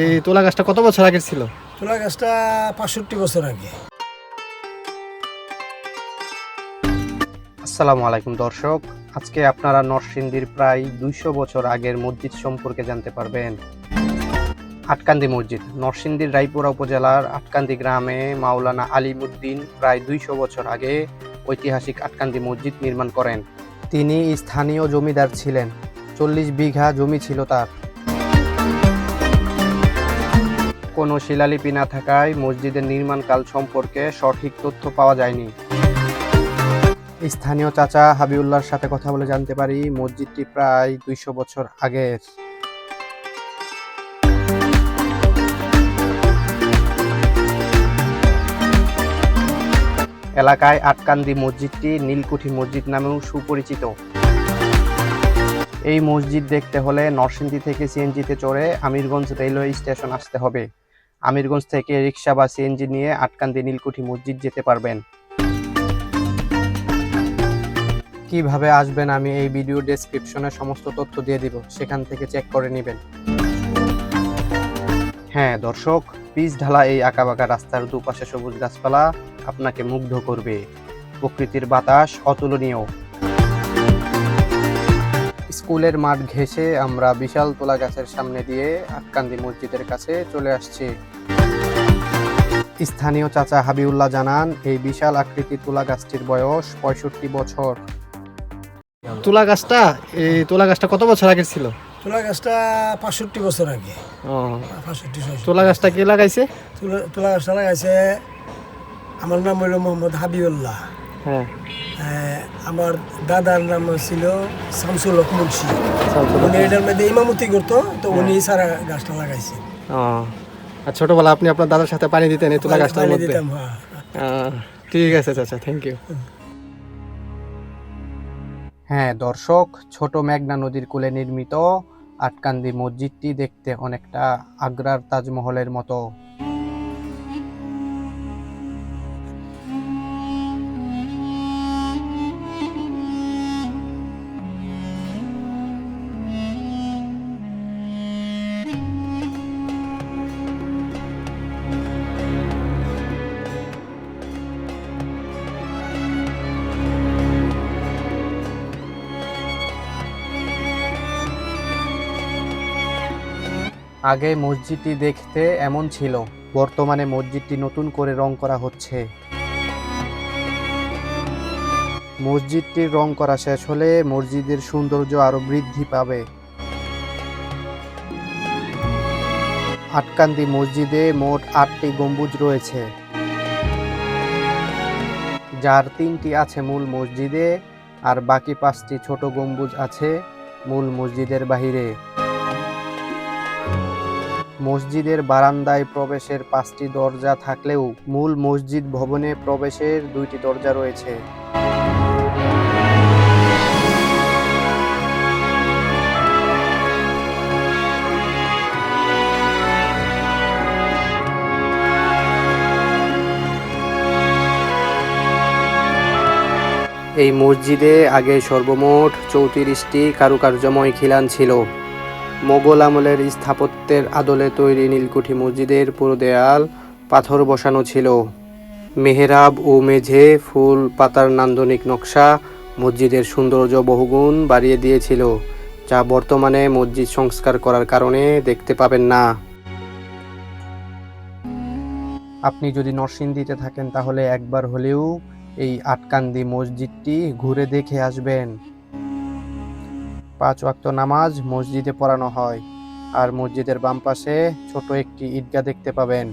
এই তোলা গাছটা কত বছর আগের ছিল? তুলা গাছটা পাঁষট্টি বছর আগে। আসসালামু আলাইকুম দর্শক। আজকে আপনারা নরসিংদীর প্রায় দুইশো বছর আগের মসজিদ সম্পর্কে জানতে পারবেন। আটকান্দি মসজিদ নরসিংদীর রায়পুরা উপজেলার আটকান্দি গ্রামে মাওলানা আলিমুদ্দিন প্রায় দুইশো বছর আগে ঐতিহাসিক আটকান্দি মসজিদ নির্মাণ করেন। তিনি স্থানীয় জমিদার ছিলেন চল্লিশ বিঘা জমি ছিল তার। কোনো শিলালিপি না থাকায় মসজিদের নির্মাণকাল সম্পর্কে সঠিক তথ্য পাওয়া যায়নি। স্থানীয় চাচা হাবিউল্লাহর সাথে কথা বলে জানতে পারি, মসজিদটি প্রায় দুইশো বছর আগের। এলাকায় আটকান্দি মসজিদটি নীলকুঠি মসজিদ নামেও সুপরিচিত। এই মসজিদ দেখতে হলে নরসিংদী থেকে সিএনজিতে চড়ে আমিরগঞ্জ রেলওয়ে স্টেশন আসতে হবে। আমিরগঞ্জ থেকে রিক্সা বা সিএনজি নিয়ে আটকান্দি নীলকুঠি মসজিদ যেতে পারবেন। কীভাবে আসবেন আমি এই ভিডিও ডেসক্রিপশনে সমস্ত তথ্য দিয়ে দিব, সেখান থেকে চেক করে নেবেন। হ্যাঁ দর্শক পিচ ঢালা এই আঁকাবাঁকা রাস্তার দুপাশে সবুজ গাছপালা আপনাকে মুগ্ধ করবে। প্রকৃতির বাতাস অতুলনীয়। স্কুলের মাঠ ঘেঁষে আমরা বিশাল তোলা গাছের সামনে দিয়ে আটকান্দি মসজিদের কাছে চলে আসছি। স্থানীয় চাচা হাবিউল্লাহ জানান এই বিশাল আকৃতির তুলা গাছটির বয়স পঁয়ষট্টি বছর। তুলা গাছটা এই তোলা গাছটা কত বছর আগে ছিল? তুলা গাছটা পাঁষট্টি বছর আগে। তোলা গাছটা কে লাগাইছে? তুলা- তুলা গাছটা লাগাইছে আমার নাম হইল মোহাম্মদ হাবিউল্লাহ হ্যাঁ। আমার দাদার নাম ছিল শামসুল হক মুন্সি। উনি এটার মধ্যে ইমামতি করতো তো উনি সারা গাছটা লাগাইছে। আর ছোটবেলা আপনি আপনার দাদার সাথে পানি দিতেন এই তুলা গাছটার মধ্যে? দিতাম, হ্যাঁ। ঠিক আছে চাচা থ্যাংক ইউ হ্যাঁ দর্শক ছোট মেঘনা নদীর কূলে নির্মিত আটকান্দি মসজিদটি দেখতে অনেকটা আগ্রার তাজমহলের মতো। আগে মসজিদটি দেখতে এমন ছিল। বর্তমানে মসজিদটি নতুন করে রং করা হচ্ছে। মসজিদটির রং করা শেষ হলে মসজিদের সৌন্দর্য আরও বৃদ্ধি পাবে। আটকান্দি মসজিদে মোট আটটি গম্বুজ রয়েছে। যার তিনটি আছে মূল মসজিদে, আর বাকি পাঁচটি ছোট গম্বুজ আছে মূল মসজিদের বাহিরে। মসজিদের বারান্দায় প্রবেশের পাঁচটি দরজা থাকলেও মূল মসজিদ ভবনে প্রবেশের দুইটি দরজা রয়েছে। এই মসজিদে আগে সর্বমোট চৌত্রিশটি কারুকার্যময় খিলান ছিল। মোগল আমলের স্থাপত্যের আদলে তৈরি নীলকুঠি মসজিদের পুরো দেয়াল পাথর বসানো ছিল। মেহরাব ও মেঝে ফুল পাতার নান্দনিক নকশা মসজিদের সৌন্দর্য বহুগুণ বাড়িয়ে দিয়েছিল, যা বর্তমানে মসজিদ সংস্কার করার কারণে দেখতে পাবেন না। আপনি যদি নরসিংদীতে থাকেন তাহলে একবার হলেও এই আটকান্দি মসজিদটি ঘুরে দেখে আসবেন। পাঁচ ওয়াক্ত নামাজ মসজিদে পড়ানো হয় আর মসজিদের বাম পাশে ছোট একটি ঈদগাহ দেখতে পাবেন।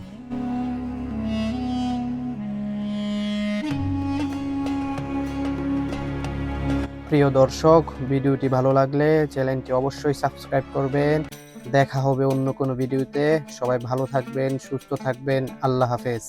প্রিয় দর্শক, ভিডিওটি ভালো লাগলে চ্যানেলটি অবশ্যই সাবস্ক্রাইব করবেন। দেখা হবে অন্য কোনো ভিডিওতে। সবাই ভালো থাকবেন, সুস্থ থাকবেন। আল্লাহ হাফেজ।